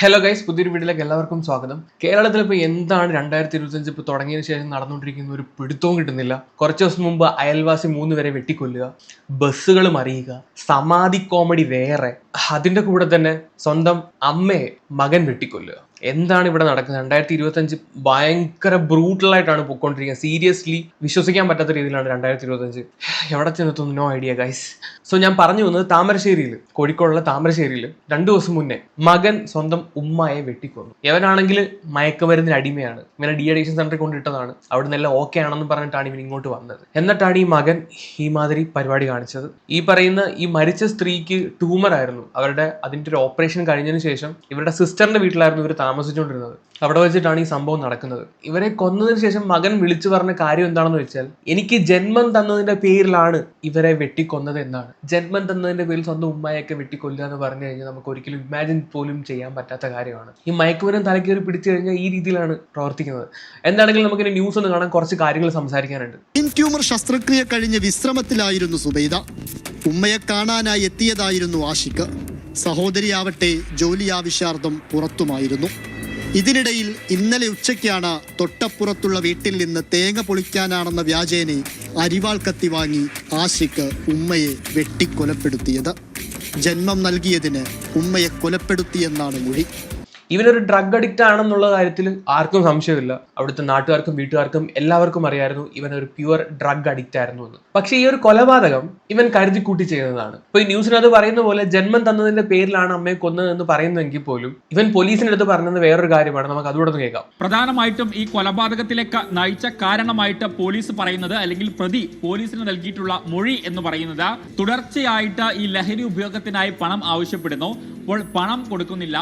Hello guys പുതിയൊരു വീട്ടിലേക്ക് എല്ലാവർക്കും സ്വാഗതം. കേരളത്തിൽ ഇപ്പോൾ എന്താണ് രണ്ടായിരത്തി ഇരുപത്തഞ്ച് ഇപ്പോൾ തുടങ്ങിയതിന് ശേഷം നടന്നുകൊണ്ടിരിക്കുന്ന ഒരു പിടുത്തവും കിട്ടുന്നില്ല. കുറച്ച് ദിവസം മുമ്പ് അയൽവാസി മൂന്ന് പേരെ വെട്ടിക്കൊല്ലുക ബസ്സുകൾ അറിയുക സമാധി കോമഡി വേറെ. അതിന്റെ കൂടെ തന്നെ സ്വന്തം അമ്മയെ മകൻ വെട്ടിക്കൊല്ലുക. എന്താണ് ഇവിടെ നടക്കുന്നത്? രണ്ടായിരത്തി ഇരുപത്തഞ്ച് ഭയങ്കര ബ്രൂട്ടലായിട്ടാണ് പൊയ്ക്കൊണ്ടിരിക്കുന്നത്. സീരിയസ്ലി വിശ്വസിക്കാൻ പറ്റാത്ത രീതിയിലാണ് രണ്ടായിരത്തി ഇരുപത്തഞ്ച് എവിടെ ചെന്നെത്തുന്നു നോ ഐഡിയ ഗൈസ് സോ ഞാൻ പറഞ്ഞു വന്നത് താമരശ്ശേരിയിൽ കോഴിക്കോടുള്ള താമരശ്ശേരിയിൽ രണ്ടു ദിവസം മുന്നേ മകൻ സ്വന്തം ഉമ്മയെ വെട്ടിക്കൊന്നു. ഇവനാണെങ്കിൽ മയക്കുമരുന്നിന് അടിമയാണ്. ഇവനെ ഡി അഡിക്ഷൻ സെന്ററിൽ കൊണ്ടിട്ടതാണ് അവിടെ നിന്നെല്ലാം ഓക്കെ ആണെന്ന് പറഞ്ഞിട്ടാണ് ഇവൻ ഇങ്ങോട്ട് വന്നത്. എന്നിട്ടാണ് ഈ മകൻ ഈ മാതിരി പരിപാടി കാണിച്ചത്. ഈ പറയുന്ന ഈ മരിച്ച സ്ത്രീക്ക് ട്യൂമർ ആയിരുന്നു. അവരുടെ അതിന്റെ ഒരു ഓപ്പറേഷൻ കഴിഞ്ഞതിന് ശേഷം ഇവരുടെ സിസ്റ്ററിന്റെ വീട്ടിലായിരുന്നു ഇവർ താമസിച്ചുകൊണ്ടിരുന്നത്. അവിടെ വെച്ചിട്ടാണ് ഈ സംഭവം നടക്കുന്നത്. ഇവരെ കൊന്നതിന് ശേഷം മകൻ വിളിച്ചു പറഞ്ഞ കാര്യം എന്താണെന്ന് വെച്ചാൽ എനിക്ക് ജന്മം തന്നതിന്റെ പേരിലാണ് ഇവരെ വെട്ടിക്കൊന്നത് എന്നാണ്. ജന്മം തന്നതിന്റെ പേരിൽ സ്വന്തം ഉമ്മയൊക്കെ വെട്ടിക്കൊല്ലുക എന്ന് പറഞ്ഞു കഴിഞ്ഞാൽ നമുക്ക് ഒരിക്കലും ഇമാജിൻ പോലും ചെയ്യാൻ പറ്റാത്ത കാര്യമാണ്. ഈ മയക്കുമരം തലക്കേറി പിടിച്ചു കഴിഞ്ഞാൽ ഈ രീതിയിലാണ് പ്രവർത്തിക്കുന്നത്. എന്താണെങ്കിലും നമുക്കിനി ന്യൂസ് ഒന്ന് കാണാൻ കുറച്ച് കാര്യങ്ങൾ സംസാരിക്കാനുണ്ട്. ട്യൂമർ ശസ്ത്രക്രിയ കഴിഞ്ഞ വിശ്രമത്തിലായിരുന്നു സുബൈദ. ഉമ്മയെ കാണാനായി എത്തിയതായിരുന്നു ആഷിക്ക് സഹോദരിയാവട്ടെ ജോലി ആവശ്യാർത്ഥം പുറത്തുമായിരുന്നു. ഇതിനിടയിൽ ഇന്നലെ ഉച്ചയ്ക്കാണ് തൊട്ടപ്പുറത്തുള്ള വീട്ടിൽ നിന്ന് തേങ്ങ പൊളിക്കാനാണെന്ന വ്യാജേനെ അരിവാൾ കത്തി വാങ്ങി ആഷിക്ക് ഉമ്മയെ വെട്ടിക്കൊലപ്പെടുത്തിയത്. ജന്മം നൽകിയതിന് ഉമ്മയെ കൊലപ്പെടുത്തിയെന്നാണ് മൊഴി. ഇവനൊരു ഡ്രഗ് അഡിക്റ്റ് ആണെന്നുള്ള കാര്യത്തിൽ ആർക്കും സംശയമില്ല. അവിടുത്തെ നാട്ടുകാർക്കും വീട്ടുകാർക്കും എല്ലാവർക്കും അറിയായിരുന്നു ഇവൻ ഒരു പ്യുവർ ഡ്രഗ് അഡിക്റ്റ് ആയിരുന്നു എന്ന്. പക്ഷേ ഈ ഒരു കൊലപാതകം ഇവൻ കരുതി കൂട്ടി ചെയ്യുന്നതാണ്. ഇപ്പൊ ഈ ന്യൂസിനകത്ത് പറയുന്ന പോലെ ജന്മം തന്നതിന്റെ പേരിലാണ് അമ്മയെ കൊന്നതെന്ന് പറയുന്നതെങ്കിൽ പോലും ഇവൻ പോലീസിന്റെ അടുത്ത് പറഞ്ഞത് വേറൊരു കാര്യമാണ്. നമുക്ക് ഒന്ന് കേൾക്കാം. പ്രധാനമായിട്ടും ഈ കൊലപാതകത്തിലേക്ക് നയിച്ച കാരണമായിട്ട് പോലീസ് പറയുന്നത് അല്ലെങ്കിൽ പ്രതി പോലീസിന് നൽകിയിട്ടുള്ള മൊഴി എന്ന് പറയുന്നത് തുടർച്ചയായിട്ട് ഈ ലഹരി ഉപയോഗത്തിനായി പണം ആവശ്യപ്പെടുന്നു. അപ്പോൾ പണം കൊടുക്കുന്നില്ല.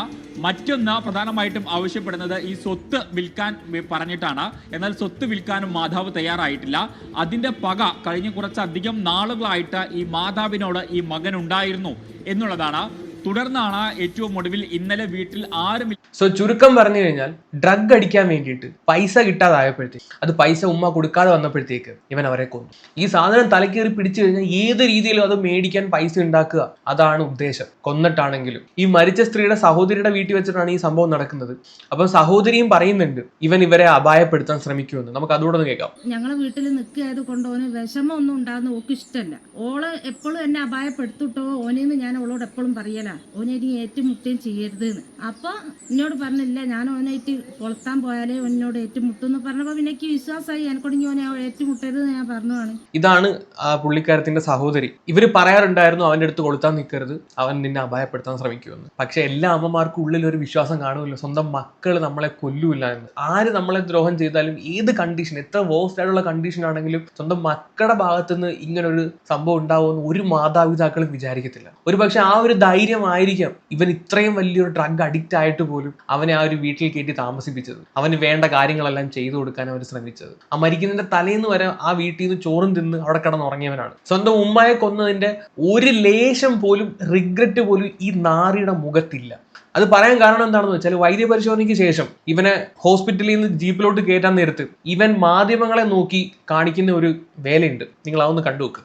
മറ്റൊന്ന് പ്രധാനമായിട്ടും ആവശ്യപ്പെടുന്നത് ഈ സ്വത്ത് വിൽക്കാൻ പറഞ്ഞിട്ടാണ്. എന്നാൽ സ്വത്ത് വിൽക്കാനും മാതാവ് തയ്യാറായിട്ടില്ല. അതിന്റെ പക കഴിഞ്ഞ കുറച്ചധികം നാളുകളായിട്ട് ഈ മാതാവിനോട് ഈ മകൻ ഉണ്ടായിരുന്നു എന്നുള്ളതാണ് തുടർന്നാണ് ഏറ്റവും ഒടുവിൽ ഇന്നലെ വീട്ടിൽ ആരും സോ ചുരുക്കം പറഞ്ഞു കഴിഞ്ഞാൽ ഡ്രഗ് അടിക്കാൻ വേണ്ടിയിട്ട് പൈസ കിട്ടാതായപ്പോഴത്തേക്ക് അത് പൈസ ഉമ്മ കൊടുക്കാതെ വന്നപ്പോഴത്തേക്ക് ഇവൻ അവരെ കൊന്നു. ഈ സാധനം തലക്കേറി പിടിച്ചു കഴിഞ്ഞാൽ ഏത് രീതിയിലും അത് മേടിക്കാൻ പൈസ ഉണ്ടാക്കുക അതാണ് ഉദ്ദേശം. കൊന്നിട്ടാണെങ്കിലും. ഈ മരിച്ച സ്ത്രീയുടെ സഹോദരിയുടെ വീട്ടിൽ വെച്ചിട്ടാണ് ഈ സംഭവം നടക്കുന്നത്. അപ്പം സഹോദരിയും പറയുന്നുണ്ട് ഇവൻ ഇവരെ അപായപ്പെടുത്താൻ ശ്രമിക്കുമെന്ന്. നമുക്ക് അതുകൂടെ ഒന്ന് കേൾക്കാം. ഞങ്ങളെ വീട്ടിൽ നിൽക്കിയത് കൊണ്ട് ഓന് വിഷമം ഒന്നും ഉണ്ടാകുന്ന ഓക്ക് ഇഷ്ടമല്ല. ഓൾ എപ്പോഴും എന്നെ അപായപ്പെടുത്തിട്ടോ ഓനെന്ന് ഞാൻ ഓളോട് എപ്പോഴും പറയലാ ഓനെ ഇനി ഏറ്റുമുട്ടുകയും ചെയ്യരുത് എന്ന് അപ്പൊ എന്നോട് പറഞ്ഞില്ല ഞാൻ ഓനായിട്ട് കൊളുത്താൻ പോയാലേ ഓനോട് ഏറ്റുമുട്ടും എന്ന് പറഞ്ഞപ്പോൾ പിന്നെ വിശ്വാസമായി എനക്കോട് ഇനി ഓനെ ഏറ്റുമുട്ടരുത് ഞാൻ പറഞ്ഞതാണ്. ഇതാണ് ആ പുള്ളിക്കാരത്തിന്റെ സഹോദരി. ഇവർ പറയാറുണ്ടായിരുന്നു അവന്റെ അടുത്ത് കൊളുത്താൻ നിൽക്കരുത് അവൻ നിന്നെ അപായപ്പെടുത്താൻ ശ്രമിക്കുമെന്ന്. പക്ഷെ എല്ലാ അമ്മമാർക്കും ഉള്ളിൽ ഒരു വിശ്വാസം കാണുമല്ലോ. സ്വന്തം മക്കൾ നമ്മളെ കൊല്ലൂല എന്ന്. ആര് നമ്മളെ ദ്രോഹം ചെയ്താലും ഏത് കണ്ടീഷൻ എത്ര വേഴ്സ്റ്റ് ആയിട്ടുള്ള കണ്ടീഷൻ ആണെങ്കിലും സ്വന്തം മക്കളുടെ ഭാഗത്തുനിന്ന് ഇങ്ങനൊരു സംഭവം ഉണ്ടാവുമെന്ന് ഒരു മാതാപിതാക്കളും വിചാരിക്കത്തില്ല. ഒരു പക്ഷെ ആ ഒരു ധൈര്യമായിരിക്കാം ഇവൻ ഇത്രയും വലിയൊരു ഡ്രഗ് അഡിക്റ്റ് ആയിട്ട് പോലും അവനെ ആ ഒരു വീട്ടിൽ കയറ്റി താമസിപ്പിച്ചത്. അവന് വേണ്ട കാര്യങ്ങളെല്ലാം ചെയ്തു കൊടുക്കാൻ അവർ ശ്രമിച്ചത്. ആ മരിക്കുന്നതിന്റെ തലേന്ന് വരെ ആ വീട്ടിൽ നിന്ന് ചോറും തിന്ന് അവിടെ കിടന്നുറങ്ങിയവനാണ് സ്വന്തം ഉമ്മയെ കൊന്നതിന്റെ ഒരു ലേശം പോലും റിഗ്രറ്റ് പോലും ഈ നാറിയുടെ മുഖത്തില്ല. അത് പറയാൻ കാരണം എന്താണെന്ന് വെച്ചാൽ വൈദ്യ പരിശോധനയ്ക്ക് ശേഷം ഇവനെ ഹോസ്പിറ്റലിൽ നിന്ന് ജീപ്പിലോട്ട് കയറ്റാൻ നേരത്ത് ഇവൻ മാധ്യമങ്ങളെ നോക്കി കാണിക്കുന്ന ഒരു വേലയുണ്ട്. നിങ്ങൾ അതൊന്ന് കണ്ടു നോക്ക്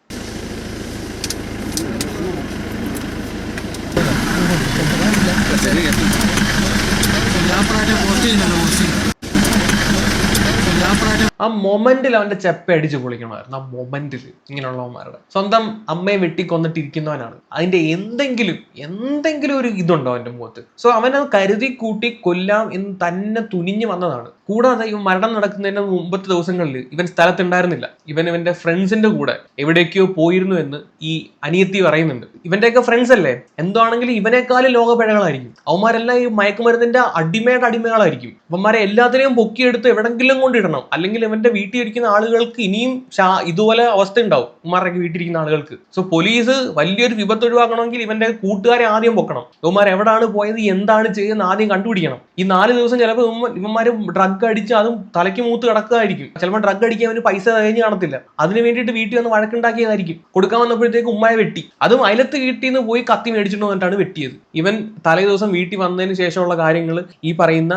ആ മൊമെന്റിൽ അവന്റെ ചെപ്പ അടിച്ച് പൊളിക്കണമായിരുന്നു. ആ മൊമെന്റിൽ ഇങ്ങനെയുള്ളവന്മാരുടെ. സ്വന്തം അമ്മയെ വെട്ടിക്കൊന്നിട്ടിരിക്കുന്നവനാണ്. അതിന്റെ എന്തെങ്കിലും എന്തെങ്കിലും ഒരു ഇതുണ്ടോ അവന്റെ മുഖത്ത്? സോ അവനത് കരുതി കൂട്ടി കൊല്ലാം എന്ന് തന്നെ തുനിഞ്ഞു വന്നതാണ്. കൂടാതെ ഇവൻ മരണം നടക്കുന്നതിന് മുമ്പത്തെ ദിവസങ്ങളിൽ ഇവൻ സ്ഥലത്തുണ്ടായിരുന്നില്ല. ഇവൻ ഇവന്റെ ഫ്രണ്ട്സിന്റെ കൂടെ എവിടേക്കോ പോയിരുന്നു എന്ന് ഈ അനിയത്തി പറയുന്നുണ്ട്. ഇവന്റെയൊക്കെ ഫ്രണ്ട്സ് അല്ലേ? എന്താണെങ്കിലും ഇവനേക്കാളും ലോകപിഴകളായിരിക്കും അവന്മാരെല്ലാം ഈ മയക്കുമരുന്നിന്റെ അടിമയുടെ അടിമകളായിരിക്കും. അവന്മാരെ എല്ലാത്തിനെയും പൊക്കിയെടുത്ത് എവിടെങ്കിലും കൊണ്ടിടണം. അല്ലെങ്കിൽ ഇവന്റെ വീട്ടിൽ ഇരിക്കുന്ന ആളുകൾക്ക് ഇനിയും ഇതുപോലെ അവസ്ഥ ഉണ്ടാവും. ഉമ്മാരൊക്കെ വീട്ടിലിരിക്കുന്ന ആളുകൾക്ക്. സോ പോലീസ് വലിയൊരു വിപത്ത് ഒഴിവാക്കണമെങ്കിൽ ഇവന്റെ കൂട്ടുകാരെ ആദ്യം പൊക്കണം. ഇവന്മാർ എവിടെയാണ് പോയത്? എന്താണ് ചെയ്യുന്നത് ആദ്യം കണ്ടുപിടിക്കണം. ഈ നാല് ദിവസം ചിലപ്പോൾ ഇവന്മാർ ഡ്രഗ് അടിച്ച് അതും തലയ്ക്ക് മൂത്ത് കിടക്കുകയായിരിക്കും. ചിലപ്പോൾ ഡ്രഗ് അടിക്കാൻ അവന് പൈസ കഴിഞ്ഞ് കാണത്തില്ല. അതിന് വേണ്ടിയിട്ട് വീട്ടിൽ വന്ന് വഴക്കുണ്ടാക്കിയതായിരിക്കും. കൊടുക്കാൻ വന്നപ്പോഴത്തേക്ക് ഉമ്മയെ വെട്ടി. അതും അയലത്ത് വീട്ടിൽ നിന്ന് പോയി കത്തി മേടിച്ചിട്ട് വന്നിട്ടാണ് വെട്ടിയത്. ഇവൻ തലേ ദിവസം വീട്ടിൽ വന്നതിന് ശേഷമുള്ള കാര്യങ്ങൾ ഈ പറയുന്ന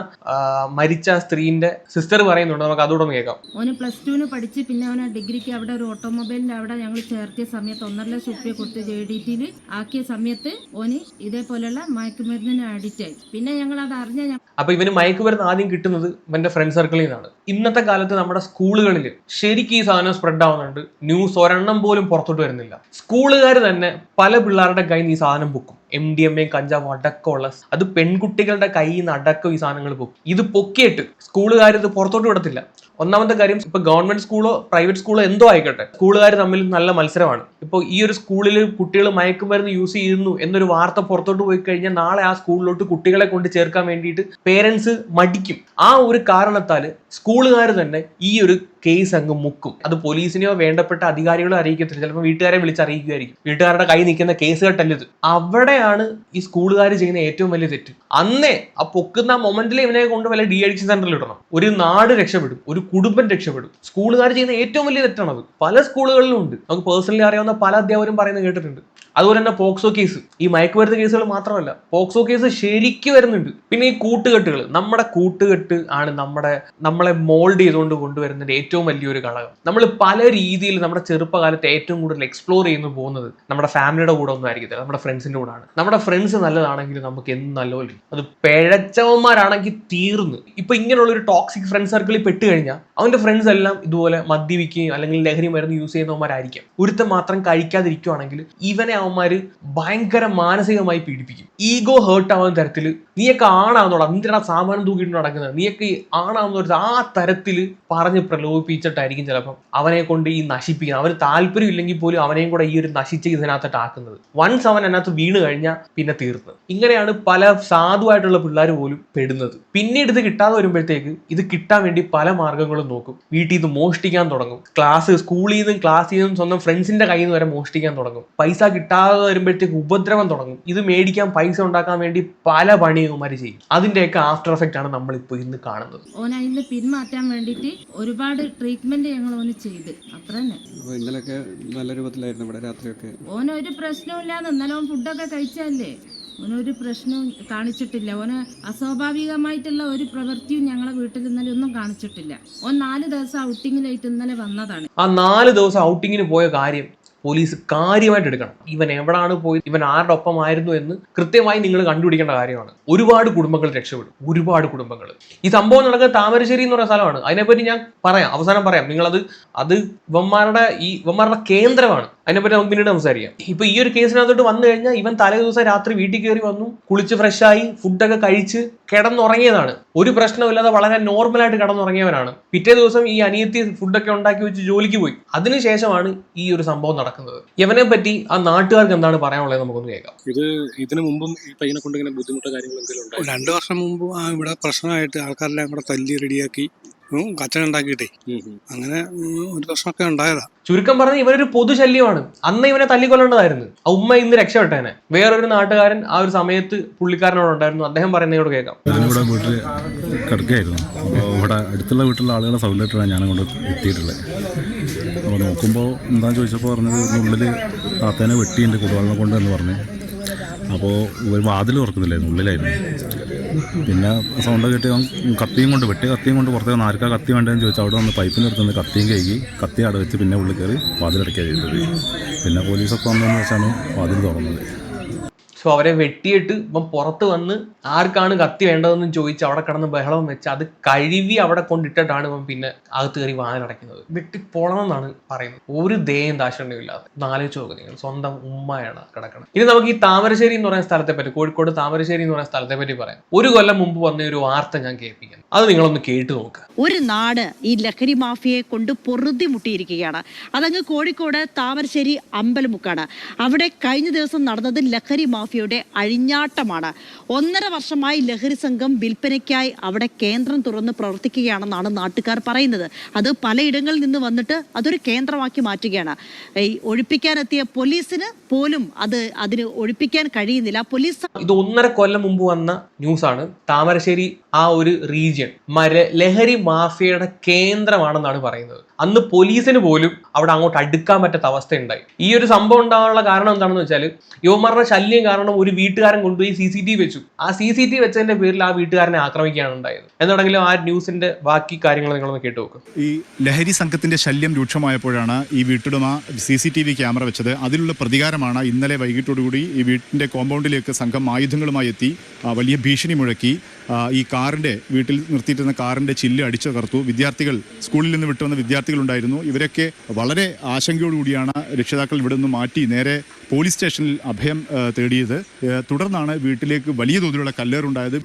മരിച്ച സ്ത്രീന്റെ സിസ്റ്റർ പറയുന്നുണ്ട്. നമുക്ക് അതുകൂടെ ഒന്ന് കേൾക്കാം. ഓന് പ്ലസ് ടുവിന് പഠിച്ച് പിന്നെ അവന് ഡിഗ്രിക്ക് അവിടെ ഒരു ഓട്ടോമൊബൈലിന്റെ അവിടെ ഞങ്ങൾ ചേർത്തിയ സമയത്ത് ഒന്നര ലക്ഷം റുപ്യ കൊടുത്ത് ജെ ഡി ടിയിൽ ആക്കിയ സമയത്ത് ഓന് ഇതേപോലെയുള്ള മയക്കുമരുന്നിന് അഡിക്റ്റ് ആയി. പിന്നെ ഞങ്ങൾ അത് അറിഞ്ഞ അപ്പൊ ഇവന് മയക്കുമരുന്ന് ആദ്യം കിട്ടുന്നത് ഇവന്റെ ഫ്രണ്ട് സർക്കിളിൽ നിന്നാണ്. ഇന്നത്തെ കാലത്ത് നമ്മുടെ സ്കൂളുകളിൽ ശരിക്കും ഈ സാധനം സ്പ്രെഡ് ആവുന്നുണ്ട്. ന്യൂസ് ഒരെണ്ണം പോലും പുറത്തോട്ട് വരുന്നില്ല. സ്കൂളുകാർ തന്നെ പല പിള്ളേരുടെ കയ്യിൽ നിന്ന് ഈ സാധനം പൊക്കും. എം ഡി എം എയും കഞ്ചാവ് അടക്കമുള്ള അത് പെൺകുട്ടികളുടെ കയ്യിൽ നിന്ന് അടക്കം ഈ സാധനങ്ങൾ പൊക്കും. ഇത് പൊക്കിയിട്ട് സ്കൂളുകാർ ഇത് പുറത്തോട്ട് വിടത്തില്ല. ഒന്നാമത്തെ കാര്യം ഇപ്പൊ ഗവൺമെന്റ് സ്കൂളോ പ്രൈവറ്റ് സ്കൂളോ എന്തോ ആയിക്കോട്ടെ. സ്കൂളുകാർ തമ്മിൽ നല്ല മത്സരമാണ്. ഇപ്പോൾ ഈ ഒരു സ്കൂളിൽ കുട്ടികൾ മയക്കുമരുന്ന് യൂസ് ചെയ്യുന്നു എന്നൊരു വാർത്ത പുറത്തോട്ട് പോയി കഴിഞ്ഞാൽ നാളെ ആ സ്കൂളിലോട്ട് കുട്ടികളെ കൊണ്ട് ചേർക്കാൻ വേണ്ടിയിട്ട് പേരൻസ് മടിക്കും. ആ ഒരു കാരണത്താൽ സ്കൂളുകാർ തന്നെ ഈ ഒരു കേസ് അങ്ങ് മുക്കും. അത് പോലീസിനെയോ വേണ്ടപ്പെട്ട അധികാരികളോ അറിയിക്കത്തില്ല. ചിലപ്പോൾ വീട്ടുകാരെ വിളിച്ച് അറിയിക്കുമായിരിക്കും വീട്ടുകാരുടെ കൈ നിൽക്കുന്ന കേസ് കെട്ടല്ലത്. അവിടെയാണ് ഈ സ്കൂളുകാർ ചെയ്യുന്ന ഏറ്റവും വലിയ തെറ്റ്. അന്നേ ആ പൊക്കുന്ന മൊമെന്റിൽ ഇവനെ കൊണ്ട് വല്ല ഡി അഡിക്ഷൻ സെന്ററിൽ ഇടണം. ഒരു നാട് രക്ഷപ്പെടും. ഒരു കുടുംബം രക്ഷപ്പെടും. സ്കൂളുകാർ ചെയ്യുന്ന ഏറ്റവും വലിയ തെറ്റാണത്. പല സ്കൂളുകളിലും ഉണ്ട്. നമുക്ക് പേഴ്സണലി അറിയാവുന്ന പല അധ്യാപകരും പറയുന്നത് കേട്ടിട്ടുണ്ട്. അതുപോലെ തന്നെ പോക്സോ കേസ് ഈ മയക്കുമരുന്ന് കേസുകൾ മാത്രമല്ല പോക്സോ കേസ് ശരിക്കും വരുന്നുണ്ട്. പിന്നെ ഈ കൂട്ടുകെട്ടുകൾ. നമ്മുടെ കൂട്ടുകെട്ട് ആണ് നമ്മുടെ നമ്മളെ മോൾഡ് ചെയ്തുകൊണ്ട് കൊണ്ടുവരുന്നതിന്റെ ഏറ്റവും വലിയൊരു ഘടകം. നമ്മൾ പല രീതിയിൽ നമ്മുടെ ചെറുപ്പകാലത്ത് ഏറ്റവും കൂടുതൽ എക്സ്പ്ലോർ ചെയ്യുന്നു പോകുന്നത് നമ്മുടെ ഫാമിലിയുടെ കൂടെ ഒന്നും ആയിരിക്കത്തില്ല. നമ്മുടെ ഫ്രണ്ട്സിന്റെ കൂടെ ആണ്. നമ്മുടെ ഫ്രണ്ട്സ് നല്ലതാണെങ്കിലും നമുക്ക് എന്ത് നല്ലപോലെ അത് പിഴച്ചവന്മാരാണെങ്കിൽ തീർന്നു. ഇപ്പൊ ഇങ്ങനെയുള്ള ഒരു ടോക്സിക് ഫ്രണ്ട് സർക്കിളിൽ പെട്ട് കഴിഞ്ഞാൽ അവന്റെ ഫ്രണ്ട്സ് എല്ലാം ഇതുപോലെ മദ്യപിക്കുകയും അല്ലെങ്കിൽ ലഹരി മരുന്ന് യൂസ് ചെയ്യുന്നവന്മാരായിരിക്കും. ഒരുത്തൻ മാത്രം കഴിക്കാതിരിക്കുവാണെങ്കിൽ ഇവനെ അവന്മാര് ഭയങ്കര മാനസികമായി പീഡിപ്പിക്കും. ഈഗോ ഹേർട്ട് ആവുന്ന തരത്തിൽ നീയൊക്കെ ആണാന്നുള്ള നിന്റെ സാമാനം തൂക്കിയിട്ട് നടക്കുന്നത്. നീയൊക്കെ ആണാന്ന് ആ തരത്തിൽ പറഞ്ഞ് പ്രലോഭിപ്പിച്ചിട്ടായിരിക്കും ചിലപ്പം അവനെ കൊണ്ട് ഈ നശിപ്പിക്കുന്നത്. അവന് താല്പര്യം ഇല്ലെങ്കിൽ പോലും അവനെയും കൂടെ ഈ ഒരു നശിച്ച ഇതിനകത്തോട്ട് ആക്കുന്നത്. വൺസ് അവൻ അതിനകത്ത് വീണ് കഴിഞ്ഞാൽ പിന്നെ തീർന്നത് ഇങ്ങനെയാണ് പല സാധുവായിട്ടുള്ള പിള്ളേർ പോലും പെടുന്നത്. പിന്നീട് ഇത് കിട്ടാതെ വരുമ്പോഴത്തേക്ക് ഇത് കിട്ടാൻ വേണ്ടി പല മാർഗങ്ങളും നോക്കും. വീട്ടിൽ നിന്ന് മോഷ്ടിക്കാൻ തുടങ്ങും. ക്ലാസ് സ്കൂളിൽ നിന്നും ക്ലാസ്സിൽ നിന്നും സ്വന്തം ഫ്രണ്ട്സിന്റെ കയ്യിൽ നിന്ന് വരെ മോഷ്ടിക്കാൻ തുടങ്ങും. പൈസ കിട്ടാതെ വരുമ്പോഴത്തേക്ക് ഉപദ്രവം തുടങ്ങും. ഇത് മേടിക്കാൻ പൈസ ഉണ്ടാക്കാൻ വേണ്ടി പല പണിയുമാര് ചെയ്യും അതിന്റെയൊക്കെ ആഫ്റ്റർ എഫക്റ്റ് ആണ് നമ്മൾ ഇപ്പോൾ ഇന്ന് കാണുന്നത്. ഓൻ അതിന് പിന്മാറ്റാൻ വേണ്ടിയിട്ട് ഒരുപാട് ട്രീറ്റ്മെന്റ് ഞങ്ങൾ ഓന് ചെയ്ത്. അത്ര തന്നെ. നല്ല രൂപത്തിലായിരുന്നു ഇവിടെ രാത്രിയൊക്കെ. ഓനൊരു പ്രശ്നവും ഇന്നലെ ഓൻ ഫുഡൊക്കെ കഴിച്ചല്ലേ ഓനൊരു പ്രശ്നവും കാണിച്ചിട്ടില്ല. ഓന് അസ്വാഭാവികമായിട്ടുള്ള ഒരു പ്രവൃത്തിയും ഞങ്ങളെ വീട്ടിൽ ഇന്നലെ ഒന്നും കാണിച്ചിട്ടില്ല. ഓൻ നാല് ദിവസം ഔട്ടിങ്ങിലായിട്ട് ഇന്നലെ വന്നതാണ്. ആ നാല് ദിവസം ഔട്ടിങ്ങിന് പോയ കാര്യം പോലീസ് കാര്യമായിട്ട് എടുക്കണം. ഇവൻ എവിടാണ് പോയി ഇവൻ ആരുടെ ഒപ്പമായിരുന്നു എന്ന് കൃത്യമായി നിങ്ങൾ കണ്ടുപിടിക്കേണ്ട കാര്യമാണ്. ഒരുപാട് കുടുംബങ്ങൾ രക്ഷപ്പെടും ഒരുപാട് കുടുംബങ്ങൾ. ഈ സംഭവം നടക്കുന്ന താമരശ്ശേരി എന്ന് പറയുന്ന സ്ഥലമാണ്. അതിനെപ്പറ്റി ഞാൻ പറയാം. അവസാനം പറയാം. നിങ്ങളത് അത് ഇവന്മാരുടെ ഈ ഇവന്മാരുടെ കേന്ദ്രമാണ്. അതിനെപ്പറ്റി നമുക്ക് പിന്നീട് സംസാരിക്കാം. ഇപ്പൊ ഈ ഒരു കേസിനകത്തോട്ട് വന്നു കഴിഞ്ഞാൽ ഇവൻ തലേ ദിവസം രാത്രി വീട്ടിൽ കയറി വന്നു കുളിച്ച് ഫ്രഷായി ഫുഡൊക്കെ കഴിച്ച് കിടന്നുറങ്ങിയതാണ്. ഒരു പ്രശ്നമില്ലാതെ വളരെ നോർമലായിട്ട് കിടന്നുറങ്ങിയവനാണ്. പിറ്റേ ദിവസം ഈ അനിയത്തി ഫുഡൊക്കെ ഉണ്ടാക്കി വെച്ച് ജോലിക്ക് പോയി. അതിനുശേഷമാണ് ഈ ഒരു സംഭവം നടക്കുന്നത്. ഇവനെ പറ്റി ആ നാട്ടുകാർക്ക് എന്താണ് പറയാനുള്ളത് നമുക്കൊന്ന് കേൾക്കാം. ഇത് ഇതിനു മുമ്പും ഈ പയ്യനെ കൊണ്ട് ഇങ്ങനെ ബുദ്ധിമുട്ടോ കാര്യങ്ങൾ എന്തെങ്കിലും രണ്ട് വർഷം മുമ്പ് ആ ഇവിടെ പ്രശ്നമായിട്ട് ആൾക്കാരെല്ലാം കൂടെ തല്ലി റെഡിയാക്കി കച്ചറ അങ്ങനെ ഒരു പ്രശ്നമൊക്കെ ഉണ്ടായതാ. ചുരുക്കം പറഞ്ഞ ഇവനൊരു പൊതുശല്യമാണ്. അന്ന് ഇവനെ തല്ലിക്കൊല്ലേണ്ടതായിരുന്നു. ആ ഉമ്മ ഇന്ന് രക്ഷപ്പെട്ടേനെ. വേറൊരു നാട്ടുകാരൻ ആ ഒരു സമയത്ത് പുള്ളിക്കാരനോട് ഉണ്ടായിരുന്നു. അദ്ദേഹം പറയുന്നതോട് കേൾക്കാം. ഇവിടെ വീട്ടിൽ കിടക്കുകയായിരുന്നു. അപ്പോൾ ഇവിടെ അടുത്തുള്ള വീട്ടിലുള്ള ആളുകളെ സൗകര്യമായിട്ടാണ് ഞാൻ കൊണ്ട് എത്തിയിട്ടുള്ളത്. അപ്പോൾ നോക്കുമ്പോൾ എന്താ ചോദിച്ചപ്പോൾ പറഞ്ഞത് ഉള്ളിൽ താത്തേനെ വെട്ടിയുണ്ട് കുടുംബങ്ങളെ കൊണ്ട് എന്ന് പറഞ്ഞു. അപ്പോൾ ഒരു വാതിൽ തുറക്കുന്നില്ലായിരുന്നു ഉള്ളിലായിരുന്നു. പിന്നെ സൗണ്ട് കിട്ടി കത്തിയും കൊണ്ട് വെട്ടി കത്തിയും കൊണ്ട് പുറത്തേക്ക് ആർക്കാ കത്തി വേണ്ടതെന്ന് ചോദിച്ചാൽ അവിടെ വന്ന് പൈപ്പിന്റെ അടുത്ത് നിന്ന് കത്തിയും കഴുകി കത്തി അവിടെ വെച്ച് പിന്നെ ഉള്ളിൽ കയറി വാതിലടയ്ക്കുക ചെയ്തത്. പിന്നെ പോലീസൊക്കെ വന്നതെന്ന് വെച്ചാണ് വാതിൽ തുറന്നത്. സോ അവരെ വെട്ടിയിട്ട് ഇപ്പം പുറത്ത് വന്ന് ആർക്കാണ് കത്തി വേണ്ടതെന്ന് ചോദിച്ച് അവിടെ കിടന്ന് ബഹളം വെച്ച് അത് കഴുകി അവിടെ കൊണ്ടിട്ടിട്ടാണ് ഇപ്പം പിന്നെ അകത്ത് കയറി വാതിലടയ്ക്കുന്നത് വെട്ടി എന്നാണ് പറയുന്നത്. ഒരു ദയം ദാശണ്യം ഇല്ലാതെ. നാലോചിച്ച് നോക്കുക നിങ്ങൾ സ്വന്തം ഉമ്മയാണ് കിടക്കണം ഇനി നമുക്ക് ഈ താമരശ്ശേരി എന്ന് പറയുന്ന സ്ഥലത്തെ പറ്റി കോഴിക്കോട് താമരശ്ശേരി എന്ന് പറയുന്ന സ്ഥലത്തെ പറ്റി പറയാം. ഒരു കൊല്ലം മുമ്പ് വന്ന ഒരു വാർത്ത ഞാൻ കേൾപ്പിക്കാം അത് നിങ്ങളൊന്ന് കേട്ട് നോക്കുക ഒരു നാട് ഈ ലഹരി മാഫിയയെ കൊണ്ട് പൊറുതി മുട്ടിയിരിക്കുകയാണ്. അതങ്ങ് കോഴിക്കോട് താമരശ്ശേരി അമ്പലമുക്കാണ്. അവിടെ കഴിഞ്ഞ ദിവസം നടന്നത് ലഹരി മാഫിയയുടെ അഴിഞ്ഞാട്ടമാണ്. ഒന്നര വർഷമായി ലഹരി സംഘം വിൽപ്പനയ്ക്കായി അവിടെ കേന്ദ്രം തുറന്ന് പ്രവർത്തിക്കുകയാണെന്നാണ് നാട്ടുകാർ പറയുന്നത്. അത് പലയിടങ്ങളിൽ നിന്ന് വന്നിട്ട് അതൊരു കേന്ദ്രമാക്കി മാറ്റുകയാണ്. ഈ ഒഴിപ്പിക്കാനെത്തിയ പോലീസിന് പോലും അത് അതിന് ഒഴിപ്പിക്കാൻ കഴിയുന്നില്ല. പോലീസ് ഇത് ഒന്നര കൊല്ലം മുമ്പ് വന്ന ന്യൂസ് ആണ് താമരശ്ശേരി ആ ഒരു റീജിയൻ ലഹരി മാഫിയയുടെ കേന്ദ്രമാണെന്നാണ് പറയുന്നത്. അന്ന് പോലീസിന് പോലും അവിടെ അങ്ങോട്ട് അടുക്കാൻ പറ്റാത്ത അവസ്ഥ ഉണ്ടായി ഈ ഒരു സംഭവം ഉണ്ടാകാനുള്ള കാരണം എന്താണെന്ന് വെച്ചാൽ യുവമാരുടെ ശല്യം കാരണം കാരണം ഒരു വീട്ടുകാരൻ കൊണ്ടുപോയി സി സി ടി വെച്ചു. ആ സി സി ടി വെച്ചതിന്റെ പേരിൽ ആ വീട്ടുകാരനെ ആക്രമിക്കുകയാണ് ഉണ്ടായത്. എന്നുണ്ടെങ്കിലും ആ ന്യൂസിന്റെ ബാക്കി കാര്യങ്ങൾ നിങ്ങളൊന്ന് കേട്ടു നോക്കും. ഈ ലഹരി സംഘത്തിന്റെ ശല്യം രൂക്ഷമായപ്പോഴാണ് ഈ വീട്ടുടമ C C T V camera വെച്ചത്. അതിലുള്ള പ്രതികാരമാണ് ഇന്നലെ വൈകിട്ടോടുകൂടി ഈ വീട്ടിന്റെ കോമ്പൗണ്ടിലേക്ക് സംഘം ആയുധങ്ങളുമായി എത്തി വലിയ ഭീഷണി മുഴക്കി. ഈ കാറിന്റെ വീട്ടിൽ നിർത്തിയിട്ടിരുന്ന കാറിന്റെ ചില്ല് അടിച്ചു തകർത്തു വിദ്യാർത്ഥികൾ സ്കൂളിൽ നിന്ന് വിട്ടുവന്ന വിദ്യാർത്ഥികളുണ്ടായിരുന്നു. ഇവരൊക്കെ വളരെ ആശങ്കയോടുകൂടിയാണ് രക്ഷിതാക്കൾ ഇവിടെ നിന്ന് മാറ്റി നേരെ പോലീസ് സ്റ്റേഷനിൽ അഭയം തേടിയത്. തുടർന്നാണ് വീട്ടിലേക്ക് വലിയ തോതിലുള്ള കല്ലേറുണ്ടായത്.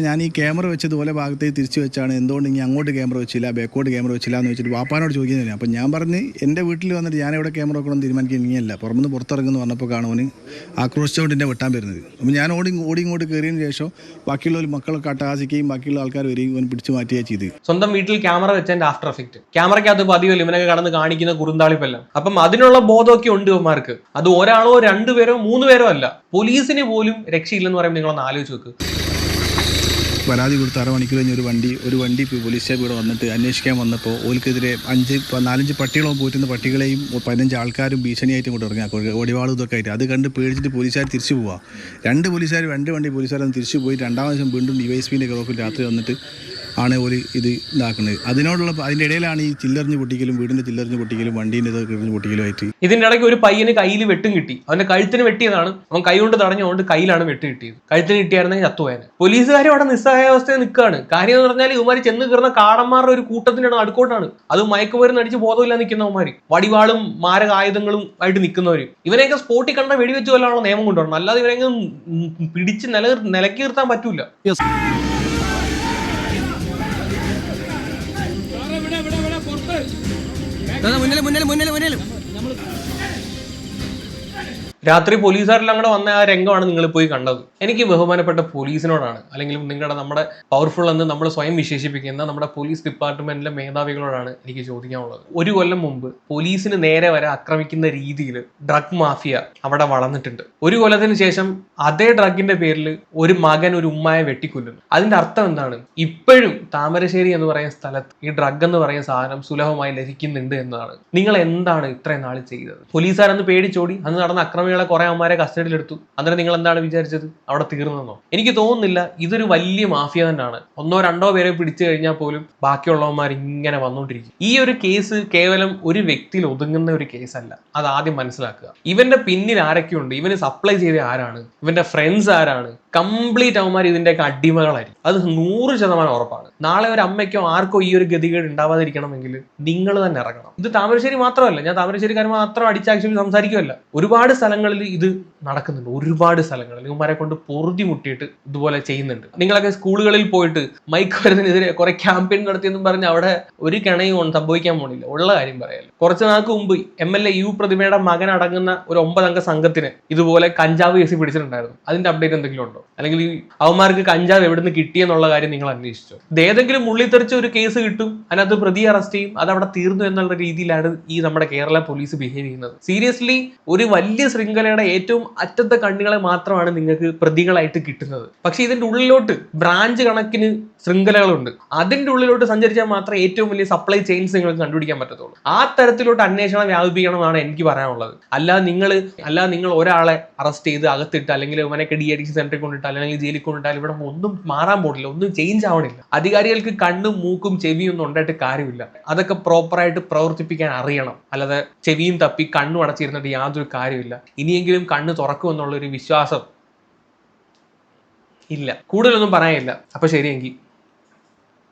ഞാൻ- ഈ ക്യാമറ വെച്ചതുപോലെ ഭാഗത്തേക്ക് തിരിച്ചു വെച്ചാണ് എന്തുകൊണ്ട് ഇനി അങ്ങോട്ട് ക്യാമറ വെച്ചില്ല ബാക്കോട്ട് ക്യാമറ വെച്ചില്ല എന്ന് വെച്ചിട്ട് വാപ്പാനോട് ചോദിക്കുന്നില്ല. അപ്പം ഞാൻ പറഞ്ഞ് എന്റെ വീട്ടിൽ വന്നിട്ട് ഞാൻ എവിടെ ക്യാമറ വെക്കണം തീരുമാനിക്കുന്നില്ല പുറമെന്ന് പുറത്തിറങ്ങുന്നു പറഞ്ഞപ്പോൾ കാണുവാൻ ആക്രോശിച്ചുകൊണ്ട് എന്നെ വെട്ടാൻ വരുന്നത്. അപ്പം ഞാൻ ഓടി ഓടി ഇങ്ങോട്ട് കയറിയതിന് ശേഷം ബാക്കിയുള്ള മക്കളൊക്കെ അട്ടഹാസിക്കുകയും ബാക്കിയുള്ള ആൾക്കാർ വരികയും ഇവൻ പിടിച്ചു മാറ്റുകയാണ് ചെയ്ത് സ്വന്തം വീട്ടിൽ ക്യാമറ വെച്ചതിന്റെ ആഫ്റ്റർ എഫക്റ്റ് ക്യാമറയ്ക്കകത്ത് പതിവല്ല ഇവനൊക്കെ കടന്ന് കാണിക്കുന്ന കുറുന്താളിപ്പെല്ലാം. അപ്പം അതിനുള്ള ബോധമൊക്കെ ഉണ്ട് ഇവന്മാർക്ക്. അത് ഒരാളോ രണ്ടുപേരോ മൂന്ന് പേരോ അല്ല. പോലീസിന് പോലും രക്ഷയില്ലെന്ന് പറയുമ്പോൾ നിങ്ങളൊന്ന് ആലോചിച്ച് നോക്ക്. പരാതി കൊടുത്ത് അരമണിക്കൂർ കഴിഞ്ഞ് ഒരു വണ്ടി ഒരു വണ്ടി പോലീസ് സ്റ്റേഷൻ ഇവിടെ വന്നിട്ട് അന്വേഷിക്കാൻ വന്നപ്പോൾ ഓൽക്കെതിരെ അഞ്ച് നാലഞ്ച് പട്ടികളോ പോറ്റുന്ന പട്ടികളെയും പതിനഞ്ച് ആൾക്കാരും ഭീഷണിയായിട്ട് ഇങ്ങോട്ട് ഇറങ്ങി. ഒടിവാളും ഇതൊക്കെ ആയിട്ട്. അത് കണ്ട് പേടിച്ചിട്ട് പോലീസുകാർ തിരിച്ചു പോവുക രണ്ട് പോലീസുകാർ രണ്ട് വണ്ടി പോലീസുകാരൊന്ന് തിരിച്ചു പോയി. രണ്ടാം ദിവസം വീണ്ടും ഡി വൈ എസ് പിന്റെ രാത്രി വന്നിട്ട് ആണ് ഒരു ഇത് ഇതാക്കുന്നത് അതിനോടുള്ള അതിന്റെ ഇടയിലാണ് ഈ ചില്ലറിഞ്ഞ് പൊട്ടിക്കലും വീടിന്റെ ചില്ലറിഞ്ഞ് പൊട്ടിക്കലും വണ്ടീന്റെ ഇതൊക്കെ എറിഞ്ഞ് പൊട്ടിക്കലും ആയിട്ട് ഇതിന്റെ ഇടയ്ക്ക് ഒരു പയ്യന് കയ്യിൽ വെട്ടും കിട്ടി. അവന്റെ കഴുത്തിന് വെട്ടിയതാണ്. അവൻ കൈ കൊണ്ട് തടഞ്ഞുകൊണ്ട് കയ്യിലാണ് വെട്ട് കിട്ടിയത്. കഴുത്തിന് കിട്ടിയായിരുന്നെങ്കിൽ ചത്തുപോയനെ. പോലീസുകാരും അവിടെ നിസ്സഹായാവസ്ഥയിൽ നിൽക്കുകയാണ്. കാര്യം എന്ന് പറഞ്ഞാൽ ഇവന്മാർ ചെന്ന് കയറുന്ന കാടന്മാരുടെ ഒരു കൂട്ടത്തിന്റെ നടുക്കോട്ടാണ്. അത് മയക്കുമരുന്ന് അടിച്ച് ബോധമില്ല നിൽക്കുന്നവന്മാര്. വടിവാളും മാരക ആയുധങ്ങളും ആയിട്ട് നിൽക്കുന്നവര്. ഇവനെയൊക്കെ സ്പോട്ടിൽ കണ്ട വെടിവെച്ച് കൊല്ലാനുള്ള നിയമം കൊണ്ടുവരണം. അല്ലാതെ ഇവരെങ്ങും ഉം പിടിച്ച് നില നിലക്കി നിർത്താൻ പറ്റൂല മുന്നിൽ മുന്നിൽ മുന്നിൽ മുന്നിൽ രാത്രി പോലീസുകാരെല്ലാം അങ്ങോട്ട് വന്ന ആ രംഗമാണ് നിങ്ങൾ പോയി കണ്ടത്. എനിക്ക് ബഹുമാനപ്പെട്ട പോലീസിനോടാണ് അല്ലെങ്കിൽ നിങ്ങളുടെ നമ്മുടെ പവർഫുൾ എന്ന് നമ്മൾ സ്വയം വിശേഷിപ്പിക്കുന്ന നമ്മുടെ പോലീസ് ഡിപ്പാർട്ട്മെന്റിലെ മേധാവികളോടാണ് എനിക്ക് ചോദിക്കാനുള്ളത്. ഒരു കൊല്ലം മുമ്പ് പോലീസിന് നേരെ വരെ ആക്രമിക്കുന്ന രീതിയിൽ ഡ്രഗ് മാഫിയ അവിടെ വളർന്നിട്ടുണ്ട്. ഒരു കൊല്ലത്തിന് ശേഷം അതേ ഡ്രഗിന്റെ പേരിൽ ഒരു മകൻ ഒരു ഉമ്മയെ വെട്ടിക്കൊല്ലുന്നു. അതിന്റെ അർത്ഥം എന്താണ്? ഇപ്പോഴും താമരശ്ശേരി എന്ന് പറയുന്ന സ്ഥലത്ത് ഈ ഡ്രഗ് എന്ന് പറയുന്ന സാധനം സുലഭമായി ലഭിക്കുന്നുണ്ട് എന്നാണ്. നിങ്ങൾ എന്താണ് ഇത്രയും നാൾ ചെയ്തത്? പോലീസുകാരെന്ന് പേടിച്ചോടി അന്ന് നടന്ന അക്രമികളെ കുറെ അമ്മമാരെ കസ്റ്റഡിയിലെടുത്തു അന്നേരം നിങ്ങൾ എന്താണ് വിചാരിച്ചത്? അവിടെ തീർന്നെന്നോ എനിക്ക് തോന്നുന്നില്ല ഇതൊരു വലിയ മാഫിയ തന്നെയാണ്. ഒന്നോ രണ്ടോ പേരെ പിടിച്ചു കഴിഞ്ഞാൽ പോലും ബാക്കിയുള്ളവന്മാർ ഇങ്ങനെ വന്നുകൊണ്ടിരിക്കും ഈ ഒരു കേസ് കേവലം ഒരു വ്യക്തിയിൽ ഒതുങ്ങുന്ന ഒരു കേസല്ല അത് ആദ്യം മനസ്സിലാക്കുക. ഇവന്റെ പിന്നിൽ ആരൊക്കെയുണ്ട്? ഇവന് സപ്ലൈ ചെയ്ത ആരാണ്? ഇവന്റെ ഫ്രണ്ട്സ് ആരാണ്? കംപ്ലീറ്റ് അവന്മാർ ഇതിന്റെയൊക്കെ അടിമകളായിരിക്കും. അത് നൂറ് ശതമാനം ഉറപ്പാണ്. നാളെ ഒരു അമ്മയ്ക്കോ ആർക്കോ ഈ ഒരു ഗതികേട് ഉണ്ടാവാതിരിക്കണമെങ്കിൽ നിങ്ങൾ തന്നെ ഇറങ്ങണം. ഇത് താമരശ്ശേരി മാത്രമല്ല. ഞാൻ താമരശ്ശേരിക്കാർ മാത്രം അടിച്ചാക്ഷേപി സംസാരിക്കുമല്ല ഒരുപാട് സ്ഥലങ്ങളിൽ ഇത് നടക്കുന്നുണ്ട്. ഒരുപാട് സ്ഥലങ്ങളിൽ ഇവന്മാരെ കൊണ്ട് പൊറുതി മുട്ടിയിട്ട് ഇതുപോലെ ചെയ്യുന്നുണ്ട്. നിങ്ങളൊക്കെ സ്കൂളുകളിൽ പോയിട്ട് മൈക്ക് വരുന്നതിനെതിരെ കുറെ ക്യാമ്പയിൻ നടത്തിയെന്നും പറഞ്ഞ് അവിടെ ഒരു കിണയും സംഭവിക്കാൻ പോണില്ല. ഉള്ള കാര്യം പറയാലോ. കുറച്ച് നാൾക്ക് മുമ്പ് എം എൽ എ യു പ്രതിമയുടെ മകൻ അടങ്ങുന്ന ഒരു ഒമ്പതംഗ സംഘത്തിന് ഇതുപോലെ കഞ്ചാവ് കേസ് പിടിച്ചിട്ടുണ്ടായിരുന്നു. അതിന്റെ അപ്ഡേറ്റ് എന്തെങ്കിലും ഉണ്ടോ? അല്ലെങ്കിൽ ഈ അവന്മാർക്ക് കഞ്ചാവ് എവിടുന്ന് കിട്ടിയെന്നുള്ള കാര്യം നിങ്ങൾ അന്വേഷിച്ചോ? ഏതെങ്കിലും മുള്ളിത്തെറിച്ച ഒരു കേസ് കിട്ടും അതിനകത്ത് പ്രതി അറസ്റ്റ് ചെയ്യും അത് അവിടെ തീർന്നു എന്നുള്ള രീതിയിലാണ് ഈ നമ്മുടെ കേരള പോലീസ് ബിഹേവ് ചെയ്യുന്നത്. സീരിയസ്ലി ഒരു വലിയ ശൃംഖലയുടെ ഏറ്റവും അറ്റത്തെ കണ്ണുകളെ മാത്രമാണ് നിങ്ങൾക്ക് പ്രതികളായിട്ട് കിട്ടുന്നത്. പക്ഷെ ഇതിന്റെ ഉള്ളിലോട്ട് ബ്രാഞ്ച് കണക്കിന് ശൃംഖലകളുണ്ട്. അതിന്റെ ഉള്ളിലോട്ട് സഞ്ചരിച്ചാൽ മാത്രമേ ഏറ്റവും വലിയ സപ്ലൈ ചെയിൻസ് നിങ്ങൾക്ക് കണ്ടുപിടിക്കാൻ പറ്റത്തുള്ളൂ. ആ തരത്തിലോട്ട് അന്വേഷണം വ്യാപിപ്പിക്കണം എന്നാണ് എനിക്ക് പറയാനുള്ളത്. അല്ലാതെ നിങ്ങൾ അല്ലാതെ നിങ്ങൾ ഒരാളെ അറസ്റ്റ് ചെയ്ത് അകത്തിട്ട് അല്ലെങ്കിൽ ഇവനൊക്കെ ഡി അഡിക്ഷൻ സെന്ററിൽ കൊണ്ടിട്ടാൽ അല്ലെങ്കിൽ ജയിലിൽ കൊണ്ടിട്ടാൽ ഇവിടെ ഒന്നും മാറാൻ പോകില്ല ഒന്നും ചേഞ്ച് ആവണില്ല. അധികാരികൾക്ക് കണ്ണും മൂക്കും ചെവിയും ഒന്നും ഉണ്ടായിട്ട് കാര്യമില്ല. അതൊക്കെ പ്രോപ്പറായിട്ട് പ്രവർത്തിപ്പിക്കാൻ അറിയണം. അല്ലാതെ ചെവിയും തപ്പി കണ്ണും അടച്ചിരുന്നിട്ട് യാതൊരു കാര്യമില്ല. ഇനിയെങ്കിലും കണ്ണ് തുറക്കുമെന്നുള്ളൊരു വിശ്വാസം ഇല്ല. കൂടുതലൊന്നും പറയാനില്ല. അപ്പൊ ശരിയെങ്കിൽ